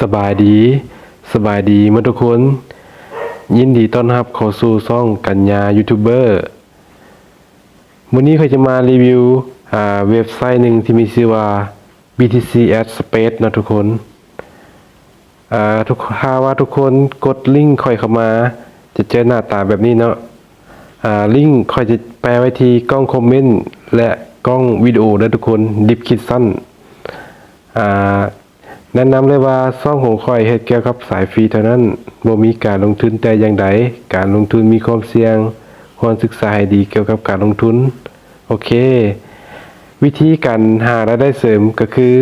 สบายดี สบายดีมทุกคน ยินดีต้อนรับเข้าสู่ช่องกัญญายูทูบเบอร์วันนี้เขาจะมารีวิวอ่าเว็บไซต์หนึ่งที่มีชื่อว่า BTC at Space นะทุกคนอ่าทุกถ้าว่าทุกคนกดลิงก์ค่อยเข้ามา จะเจอหน้าตาแบบนี้เนาะอ่าลิงก์ค่อยจะแปลไว้ที่กล้องคอมเมนต์และกล้องวิดีโอนะทุกคนดิบคิดสั้นอ่า แนะนำเลยว่าซ่องของข่อยเฮ็ดเกี่ยวกับสายฟรีเท่านั้นบ่มีการลงทุนแต่อย่างใดการลงทุนมีความเสี่ยง ควรศึกษาให้ดีเกี่ยวกับการลงทุน โอเค วิธีการหารายได้เสริมก็คือ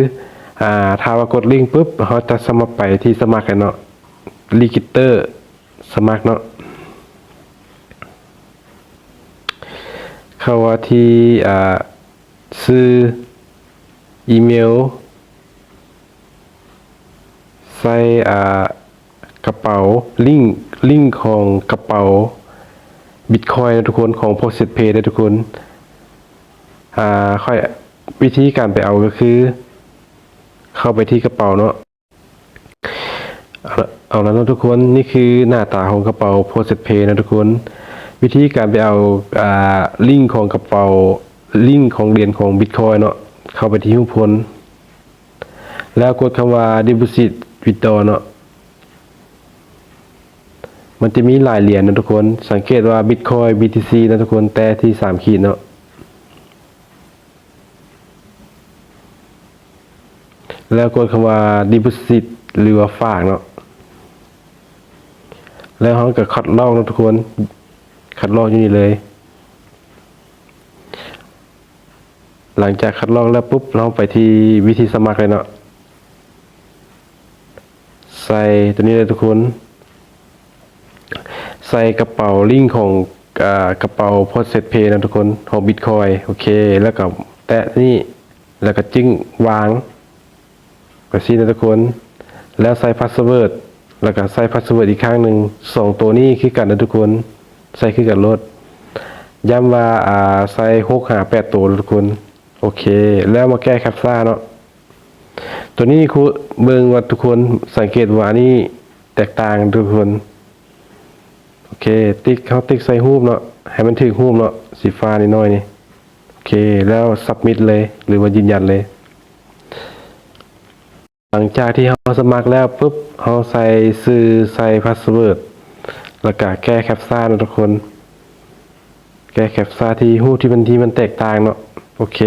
อ่าถ้าว่ากดลิงก์ปุ๊บเราจะสมัครไปที่สมัครกันเนาะลีกิเตอร์สมัครเนาะเข้าว่าที่อ่าซื้ออีเมล ใส่กระเป๋าลิงลิงของกระเป๋าบิตคอยนะทุกคนของ p o s t p a y นะทุกคนอ่าค่อยวิธีการไปเอาก็คือ เข้าไปที่กระเป๋าเนาะเอาเอาแล้วนะทุกคนนี่คือหน้าตาของกระเป๋า p o s t p a y นะทุกคน วิธีการไปเอาอ่าลิงของกระเป๋าลิงของเหรียญของบิตคอยเนาะเข้าไปที่หุ้นพลแล้วกดคำว่า deposit withdraw เนาะมันจะมีหลายเหรียญนะทุกคน สังเกตว่า Bitcoin BTC นะทุกคน แต่ที่3ขีดเนาะ แล้วกดคำว่า deposit หรือว่าฝากเนาะ แล้วเขาก็คัดลอกนะทุกคน คัดลอกอยู่นี่เลย หลังจากคัดลอกแล้วปุ๊บเราไปที่วิธีสมัครเลยเนาะ ใส่ตัวนี้เลยทุกคน ใส่กระเป๋าลิงก์ของอกระเป๋าพอเซตเพย์นะทุกคนของบิตคอยโอเค แล้วก็แตะนี่แล้วก็จิ้งวางก็ซีนะทุกคน แล้วใส่พาสเวิร์ดแล้วก็ใส่พาสเวิร์ดอีกครั้งหนึ่งสองตัวนี้คือกันนะทุกคน ใส่คือกันรถย้ำว่าอ่าใส่หกหาแปดตัวนะทุกคน โอเค แล้วมาแก้แคปซ่าเนาะ ตัวนี้ครูเบิ่งว่าทุกคนสังเกตว่านี่แตกต่างทุกคน โอเค ติ๊กเขาติ๊กใส่รูปเนาะให้มันถึงรูปเนาะสีฟ้านิดหน่อยนี่โอเคแล้วสับมิดเลยหรือว่ายืนยันเลย หลังจากที่เราสมัครแล้วปุ๊บเราใส่ชื่อใส่พาสเวิร์ดแล้วก็แก้แคปซ่านะทุกคน แก้แคปซ่าที่รูปที่มันที่มันแตกต่างเนาะโอเค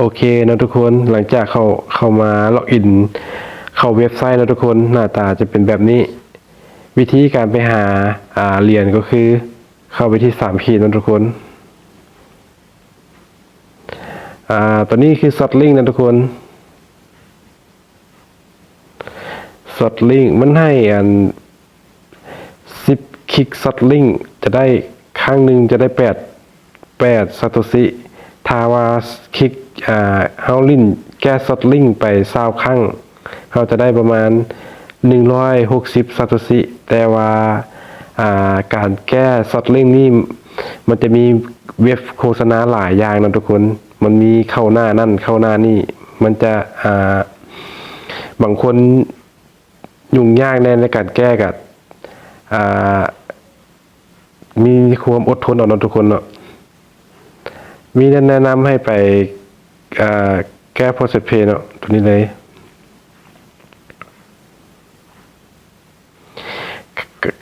โอเคนะทุกคนหลังจากเข้าเข้ามาล็อกอิน เข้าเว็บไซต์นะทุกคนหน้าตาจะเป็นแบบนี้ วิธีการไปหาอ่าเหรียญก็คือ เข้าไปที่สามขีดนะทุกคนอ่าตัวนี้คือ s อ o t ลิงนะทุกคนส o t ลิงมันให้อันสิบคลิก s อ o t ลิงจะได้ครั้งหนึ่งจะได้แปดแปดซาโตซิ ถ้าว่าคลิกอ่าเฮาลินแก้ส o t ลิงไปซาวครั้งเขาจะได้ประมาณ 160ซาโตซิแต่ว่าอ่าการแก้ซอตลิงนี่มันจะมีเว็บโฆษณาหลายอย่างนะทุกคน มันมีเข้าหน้านั่นเข้าหน้านี่ มันจะอ่าบางคนยุ่งยากในในการแก้กับอ่ามีความอดทนเอาเนาะทุกคนเนาะ มีแนะนำให้ไปแก้โปรเซสเพย์เนาะตัวนี้เลย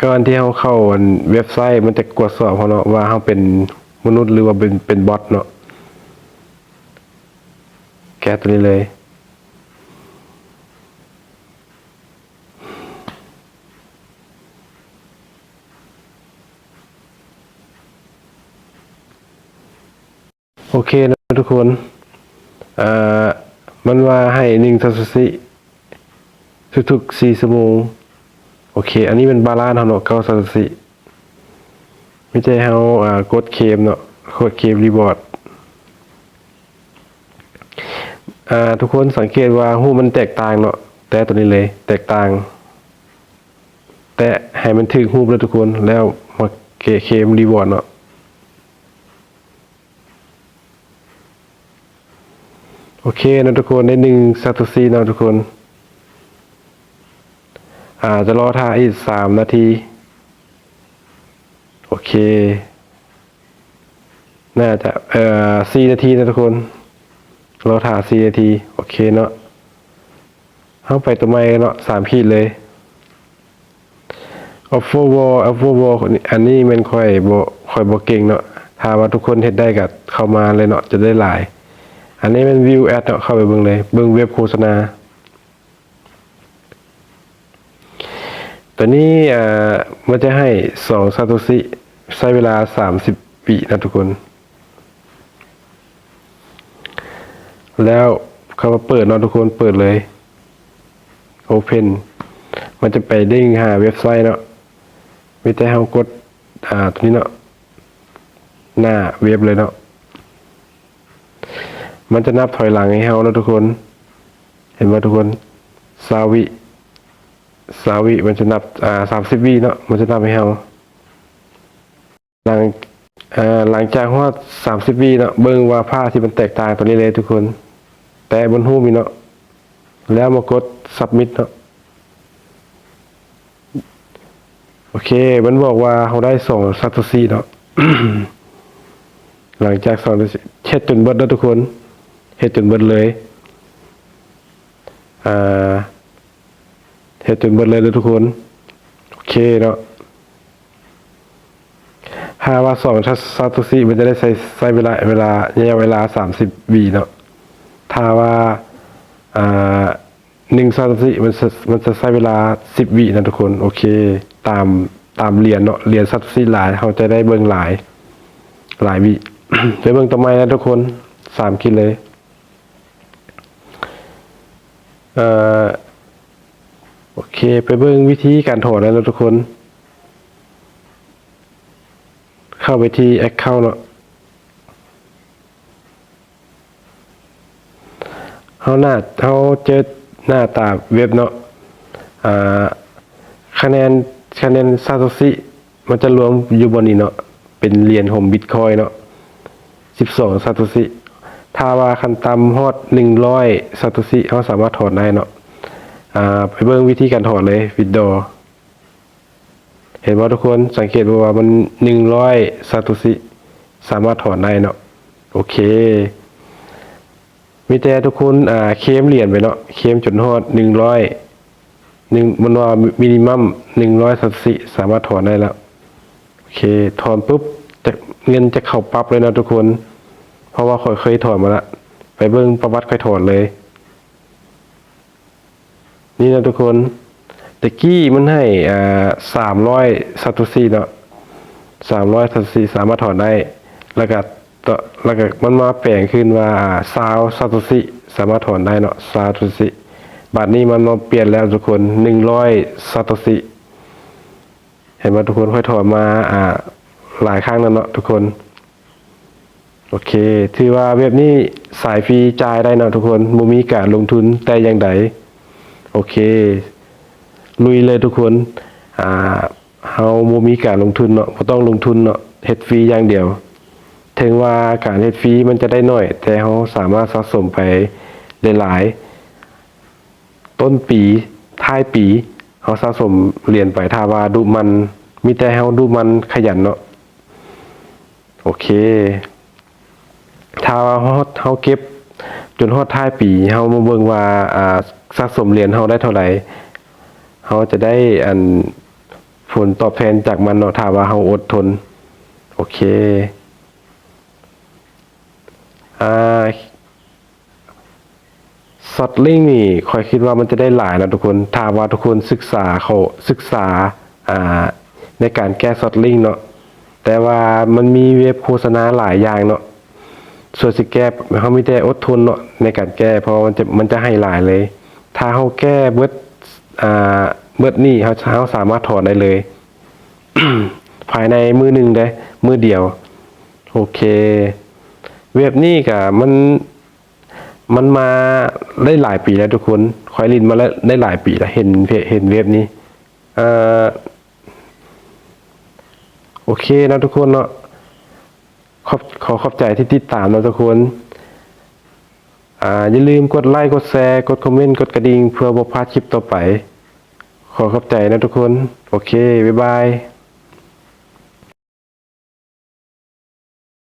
ก่อนที่เขาเข้าอันเว็บไซต์มันจะตรวจสอบเขาเนาะว่าเขาเป็นมนุษย์หรือว่าเป็นเป็นบอทเนาะแก้ตัวนี้เลย เคนะทุกคนอ่ามันว่าให้หนึ่งทัศสิทุกๆสี่ชั่วโมงโอเค อันนี้เป็นบาลานซ์เนาะเก้าสัตสิไม่ใช่เฮาอ่ากดเคมเนาะกดเคมรีบอร์ดอ่าทุกคนสังเกตว่าหูมันแตกต่างเนาะแต่ตัวนี้เลย แตกต่าง แต่ให้มันถึงหูแล้วทุกคนแล้วมาเกเคมรีบอร์ดเนาะโอ โอเคนะทุกคนได้หนึ่งซาโตซีนะทุกคน อ่าจะรอท่าอีกสามนาที โอเค น่าจะเอ่อสี่นาทีนะทุกคน รอท่าสี่นาที โอเคเนาะเข้าไปตัวไม่เนาะสามขีดเลยออฟโฟวอลออฟโฟวอลอันนี้มันค่อยบ่ค่อยบ่เก่งเนาะถ้าว่าทุกคนเฮ็ดได้ก็เข้ามาเลยเนาะจะได้หลาย อันนี้มันวิวแอดเนาะเข้าไปเบิ่งเลยเบิ่งเว็บโฆษณา ตัวนี้อ่ามันจะให้2ซาโตซิใช้เวลา30ปีนะทุกคน แล้วคำว่าเปิดเนาะทุกคนเปิดเลย Open มันจะไปเด้งหาเว็บไซต์เนาะมีแต่เฮากดอ่าตัวนี้เนาะหน้าเว็บเลยเนาะ มันจะนับถอยหลังให้เฮาเนาะทุกคน เห็นไหมทุกคนซาวิซาวิมันจะนับอ่าสามสิบวิเนาะมันจะนับให้เฮาหลังอ่าหลังจากว่าสามสิบวิเนาะเบิ่งว่าผ้าที่มันแตกต่างตัวนี้เลยทุกคน แต่บนหูมีเนาะแล้วมากด submit เนาะโอเค มันบอกว่าเขาได้ส่งซาโตซีเนาะหลังจากสองเฮ็ดจนเบิดแล้วทุกคน เฮ็ดจนเบิดเลยอ่าเฮ็ดจนเบิดเลยแล้วทุกคน โอเคเนาะถ้าว่าสองซาโตซีมันจะได้ใช้ใช้เวลาเวลาระยะเวลาสามสิบวีเนาะถ้าว่าอ่าหนึ่งซาโตซิมันจะมันจะใช้เวลาสิบวินะทุกคน โอเค ตามตามเรียนเนาะเรียนซาโตซิหลายเขาจะได้เบิ่งหลาย หลายวิไปเบิ่งต่อไปนะทุกคนสามคิดเลย เอ่อโอเค ไปเบิ่งวิธีการถอดแล้วทุกคน เข้าไปที่ Account เนาะเขาหน้าเขาเจอหน้าตาเว็บเนาะอ่าคะแนนคะแนนซาโตซิมันจะรวมอยู่บนนี้เนาะเป็นเหรียญผมบิตคอยเนาะ12ซาโตซิ ถ้าว่าคันตำฮอด100ซาโตซิเขาสามารถถอดได้เนาะอ่าไปเบิ่งวิธีการถอดเลยวิดโดเห็นว่าทุกคนสังเกตว่ามัน100ซาโตซิสามารถถอดได้เนาะโอเค มีแต่ทุกคนอ่าเคลมเหรียญไปเนาะเคลมจนฮอดหนึ่งร้อยหนึ่งมันว่ามินิมัมหนึ่งร้อยสัตสิสามารถถอนได้แล้ว โอเค ถอนปุ๊บจะเงินจะเข้าปั๊บเลยนะทุกคน เพราะว่าค่อยเคยถอนมาละไปเบิ่งประวัติค่อยถอนเลย นี่นะทุกคนตะกี้มันให้อ่าสามร้อยสัตสิเนาะสามร้อยสัตสิสามารถถอนได้ แล้วก็ต่อแล้วก็มันมาแปลงขึ้นว่าซาวซาโตซิสามารถถอนได้เนาะซาโตซิบัดนี้มันมาเปลี่ยนแล้วทุกคนหนึ่งร้อยซาโตซิเห็นไหมทุกคนค่อยถอนมาอ่าหลายครั้งแล้วเนาะทุกคน โอเค ถือว่าเว็บนี้สายฟรีจ่ายได้นะทุกคนบ่มีการลงทุนแต่อย่างใดโอเค ลุยเลยทุกคน อ่าเฮาบ่มีการลงทุนเนาะบ่ต้องลงทุนเนาะเฮ็ดฟรีอย่างเดียว ถึงว่าการเฮ็ดฟรีมันจะได้น้อย แต่เราสามารถสะสมไปหลายๆ ต้นปี ท้ายปีเราสะสมเหรียญไปถ้าว่าดูมัน มีแต่เราดูมันขยันเนาะ โอเค ถ้าว่าเราเราเก็บจนฮอดท้ายปีเรามาเบิ่งว่าอ่าสะสมเหรียญเราได้เท่าไหร่เราจะได้อันผลตอบแทนจากมันเนาะถ้าว่าเราอดทน โอเคอ่าสอดลิงนี่คอยคิดว่ามันจะได้หลายนะทุกคนถ้าว่าทุกคนศึกษาเขาศึกษาอ่าในการแก้สอดลิงเนาะแต่ว่ามันมีเว็บโฆษณาหลายอย่างเนาะ ส่วนสิแก้เขามีแต่อดทนเนาะในการแก้เพราะมันจะมันจะให้หลายเลย ถ้าเขาแก้เบิดอ่าเบิดนี่เขาเขาสามารถถอนได้เลย ภายในมือหนึ่งได้มือเดียว โอเค เว็บนี้ก็มันมันมาได้หลายปีแล้วทุกคนคอยลินมาแล้วได้หลายปีแล้วเห็นเห็นเว็บนี้อ่อโอเคนะทุกคนเนาะ ขอบขอขอบใจที่ติดตามนะทุกคนอ่าอย่าลืมกดไลค์กดแชร์กดคอมเมนต์กดกระดิ่งเพื่อบ่พลาดคลิปต่อไป ขอขอบใจนะทุกคน โอเค บ๊ายบาย